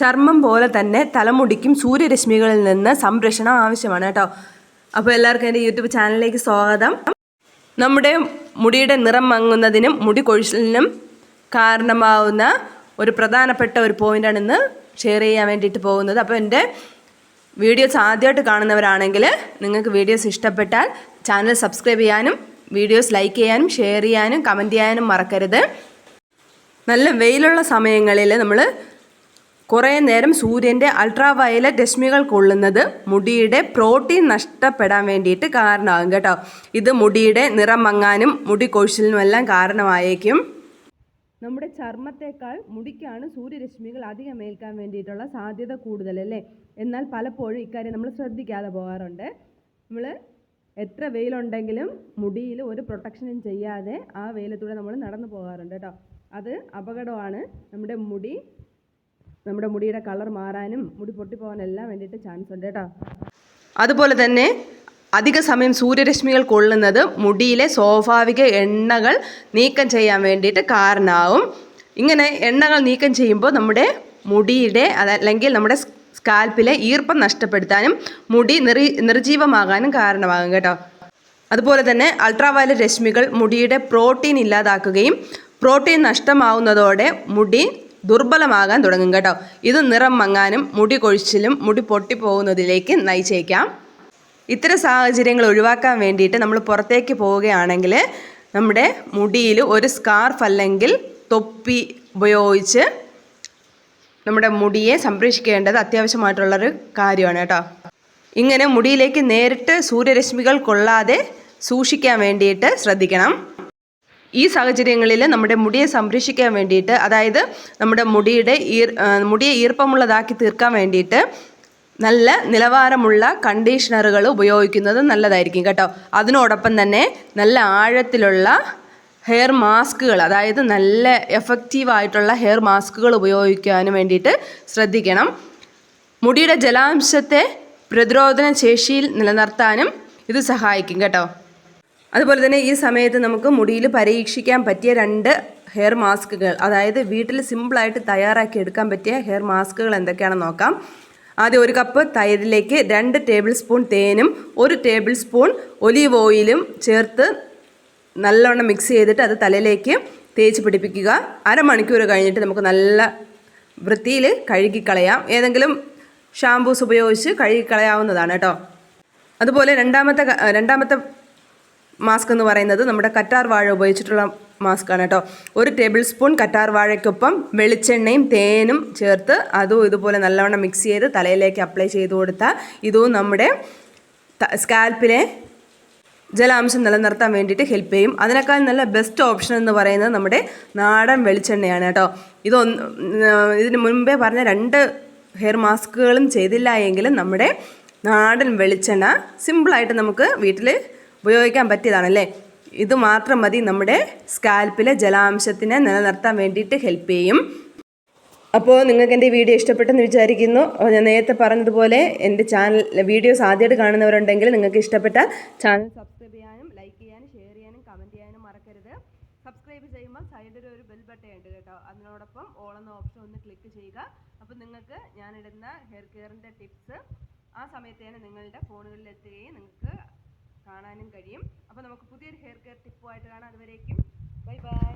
ചർമ്മം പോലെ തന്നെ തലമുടിക്കും സൂര്യരശ്മികളിൽ നിന്ന് സംരക്ഷണം ആവശ്യമാണ് കേട്ടോ. അപ്പോൾ എല്ലാവർക്കും എന്റെ യൂട്യൂബ് ചാനലിലേക്ക് സ്വാഗതം. നമ്മുടെ മുടിയുടെ നിറം മങ്ങുന്നതിനും മുടി കൊഴിച്ചിലിനും കാരണമാവുന്ന ഒരു പ്രധാനപ്പെട്ട ഒരു പോയിന്റാണ് ഇന്ന് ഷെയർ ചെയ്യാൻ വേണ്ടിയിട്ട് പോകുന്നത്. അപ്പോൾ എന്റെ വീഡിയോസ് ആദ്യമായിട്ട് കാണുന്നവരാണെങ്കിൽ നിങ്ങൾക്ക് വീഡിയോസ് ഇഷ്ടപ്പെട്ടാൽ ചാനൽ സബ്സ്ക്രൈബ് ചെയ്യാനും വീഡിയോസ് ലൈക്ക് ചെയ്യാനും ഷെയർ ചെയ്യാനും കമന്റ് ചെയ്യാനും മറക്കരുത്. നല്ല വെയിലുള്ള സമയങ്ങളിൽ നമ്മൾ കുറേ നേരം സൂര്യന്റെ അൾട്രാവയലറ്റ് രശ്മികൾ കൊള്ളുന്നത് മുടിയുടെ പ്രോട്ടീൻ നഷ്ടപ്പെടാൻ വേണ്ടിയിട്ട് കാരണമാകും കേട്ടോ. ഇത് മുടിയുടെ നിറം മങ്ങാനും മുടി കൊഴിച്ചിലിനും എല്ലാം കാരണമായേക്കും. നമ്മുടെ ചർമ്മത്തേക്കാൾ മുടിക്കാണ് സൂര്യരശ്മികൾ അധികം ഏൽക്കാൻ വേണ്ടിയിട്ടുള്ള സാധ്യത കൂടുതലല്ലേ എന്നാൽ പലപ്പോഴും ഇക്കാര്യം നമ്മൾ ശ്രദ്ധിക്കാതെ പോകാറുണ്ട്. നമ്മൾ എത്ര വെയിലുണ്ടെങ്കിലും മുടിയിൽ ഒരു പ്രൊട്ടക്ഷനും ചെയ്യാതെ ആ വെയിലത്തൂടെ നമ്മൾ നടന്നു പോകാറുണ്ട് കേട്ടോ. അത് അപകടമാണ്. നമ്മുടെ മുടി നമ്മുടെ മുടിയുടെ കളർ മാറാനും മുടി പൊട്ടിപ്പോകാനെല്ലാം വേണ്ടിയിട്ട് ചാൻസ് ഉണ്ട് കേട്ടോ. അതുപോലെ തന്നെ അധിക സമയം സൂര്യരശ്മികൾ കൊള്ളുന്നത് മുടിയിലെ സ്വാഭാവിക എണ്ണകൾ നീക്കം ചെയ്യാൻ വേണ്ടിയിട്ട് കാരണമാവും ഇങ്ങനെ എണ്ണകൾ നീക്കം ചെയ്യുമ്പോൾ നമ്മുടെ മുടിയുടെ അതല്ലെങ്കിൽ നമ്മുടെ സ്കാൽപ്പിലെ ഈർപ്പം നഷ്ടപ്പെടുത്താനും മുടി നിറി നിർജീവമാകാനും കാരണമാകും കേട്ടോ. അതുപോലെ തന്നെ അൾട്രാവയലറ്റ് രശ്മികൾ മുടിയുടെ പ്രോട്ടീൻ ഇല്ലാതാക്കുകയും പ്രോട്ടീൻ നഷ്ടമാവുന്നതോടെ മുടി ദുർബലമാകാൻ തുടങ്ങും കേട്ടോ. ഇത് നിറം മങ്ങാനും മുടി കൊഴിച്ചിലും മുടി പൊട്ടിപ്പോകുന്നതിലേക്ക് നയിച്ചേക്കാം. ഇത്തരം സാഹചര്യങ്ങൾ ഒഴിവാക്കാൻ വേണ്ടിയിട്ട് നമ്മൾ പുറത്തേക്ക് പോവുകയാണെങ്കിൽ നമ്മുടെ മുടിയിൽ ഒരു സ്കാർഫ് അല്ലെങ്കിൽ തൊപ്പി ഉപയോഗിച്ച് നമ്മുടെ മുടിയെ സംരക്ഷിക്കേണ്ടത് അത്യാവശ്യമായിട്ടുള്ളൊരു കാര്യമാണ് കേട്ടോ. ഇങ്ങനെ മുടിയിലേക്ക് നേരിട്ട് സൂര്യരശ്മികൾ കൊള്ളാതെ സൂക്ഷിക്കാൻ വേണ്ടിയിട്ട് ശ്രദ്ധിക്കണം. ഈ സാഹചര്യങ്ങളിൽ നമ്മുടെ മുടിയെ സംരക്ഷിക്കാൻ വേണ്ടിയിട്ട് അതായത് നമ്മുടെ മുടിയുടെ ഈർ മുടിയെ ഈർപ്പമുള്ളതാക്കി തീർക്കാൻ വേണ്ടിയിട്ട് നല്ല നിലവാരമുള്ള കണ്ടീഷണറുകൾ ഉപയോഗിക്കുന്നത് നല്ലതായിരിക്കും കേട്ടോ. അതിനോടൊപ്പം തന്നെ നല്ല ആഴത്തിലുള്ള ഹെയർ മാസ്കുകൾ അതായത് നല്ല എഫക്റ്റീവായിട്ടുള്ള ഹെയർ മാസ്കുകൾ ഉപയോഗിക്കാനും വേണ്ടിയിട്ട് ശ്രദ്ധിക്കണം. മുടിയുടെ ജലാംശത്തെ പ്രതിരോധന ശേഷിയിൽ നിലനിർത്താനും ഇത് സഹായിക്കും കേട്ടോ. അതുപോലെ തന്നെ ഈ സമയത്ത് നമുക്ക് മുടിയിൽ പരീക്ഷിക്കാൻ പറ്റിയ രണ്ട് ഹെയർ മാസ്കുകൾ അതായത് വീട്ടിൽ സിമ്പിളായിട്ട് തയ്യാറാക്കി എടുക്കാൻ പറ്റിയ ഹെയർ മാസ്കുകൾ എന്തൊക്കെയാണെന്ന് നോക്കാം. ആദ്യം ഒരു കപ്പ് തൈരിലേക്ക് രണ്ട് ടേബിൾ സ്പൂൺ തേനും ഒരു ടേബിൾ സ്പൂൺ ഒലീവ് ഓയിലും ചേർത്ത് നല്ലോണം മിക്സ് ചെയ്തിട്ട് അത് തലയിലേക്ക് തേച്ച് പിടിപ്പിക്കുക. അരമണിക്കൂർ കഴിഞ്ഞിട്ട് നമുക്ക് നല്ല വൃത്തിയിൽ കഴുകിക്കളയാം. ഏതെങ്കിലും ഷാംപൂസ് ഉപയോഗിച്ച് കഴുകിക്കളയാവുന്നതാണ് കേട്ടോ. അതുപോലെ രണ്ടാമത്തെ രണ്ടാമത്തെ മാസ്ക് എന്ന് പറയുന്നത് നമ്മുടെ കറ്റാർ വാഴ ഉപയോഗിച്ചിട്ടുള്ള മാസ്കാണ് കേട്ടോ. ഒരു ടേബിൾ സ്പൂൺ കറ്റാർ വാഴയ്ക്കൊപ്പം വെളിച്ചെണ്ണയും തേനും ചേർത്ത് അതും ഇതുപോലെ നല്ലവണ്ണം മിക്സ് ചെയ്ത് തലയിലേക്ക് അപ്ലൈ ചെയ്ത് കൊടുത്താൽ ഇതും നമ്മുടെ സ്കാൽപ്പിലെ ജലാംശം നിലനിർത്താൻ വേണ്ടിയിട്ട് ഹെൽപ്പ് ചെയ്യും. അതിനേക്കാൾ നല്ല ബെസ്റ്റ് ഓപ്ഷൻ എന്ന് പറയുന്നത് നമ്മുടെ നാടൻ വെളിച്ചെണ്ണയാണ് കേട്ടോ. ഇതൊന്ന് ഇതിന് മുൻപേ പറഞ്ഞ രണ്ട് ഹെയർ മാസ്കുകളും ചെയ്തില്ല എങ്കിലും നമ്മുടെ നാടൻ വെളിച്ചെണ്ണ സിമ്പിളായിട്ട് നമുക്ക് വീട്ടിൽ ഉപയോഗിക്കാൻ പറ്റിയതാണല്ലേ? ഇത് മാത്രം മതി നമ്മുടെ സ്കാൽപ്പിലെ ജലാംശത്തിനെ നിലനിർത്താൻ വേണ്ടിയിട്ട് ഹെൽപ്പ് ചെയ്യും. അപ്പോൾ നിങ്ങൾക്ക് എന്റെ വീഡിയോ ഇഷ്ടപ്പെട്ടെന്ന് വിചാരിക്കുന്നു. ഞാൻ നേരത്തെ പറഞ്ഞതുപോലെ എന്റെ ചാനൽ വീഡിയോസ് ആദ്യമായിട്ട് കാണുന്നവരുണ്ടെങ്കിൽ നിങ്ങൾക്ക് ഇഷ്ടപ്പെട്ട ചാനൽ സബ്സ്ക്രൈബ് ചെയ്യാനും ലൈക്ക് ചെയ്യാനും ഷെയർ ചെയ്യാനും കമന്റ് ചെയ്യാനും മറക്കരുത്. സബ്സ്ക്രൈബ് ചെയ്യുമ്പോൾ സൈഡിൽ ഒരു ബെൽ ബട്ടൺ ഉണ്ട് കേട്ടോ. അതിനോടൊപ്പം ഓൾ എന്ന ഓപ്ഷൻ ഒന്ന് ക്ലിക്ക് ചെയ്യുക. അപ്പോൾ നിങ്ങൾക്ക് ഞാനിടുന്ന ഹെയർ കെയറിന്റെ ടിപ്സ് ആ സമയത്ത് തന്നെ നിങ്ങളുടെ ഫോണുകളിൽ എത്തുകയും നിങ്ങൾക്ക് കാണാനും കഴിയും. അപ്പോൾ നമുക്ക് പുതിയൊരു ഹെയർ കെയർ ടിപ്പുമായിട്ട് കാണാം. അതുവരേക്കും. Bye bye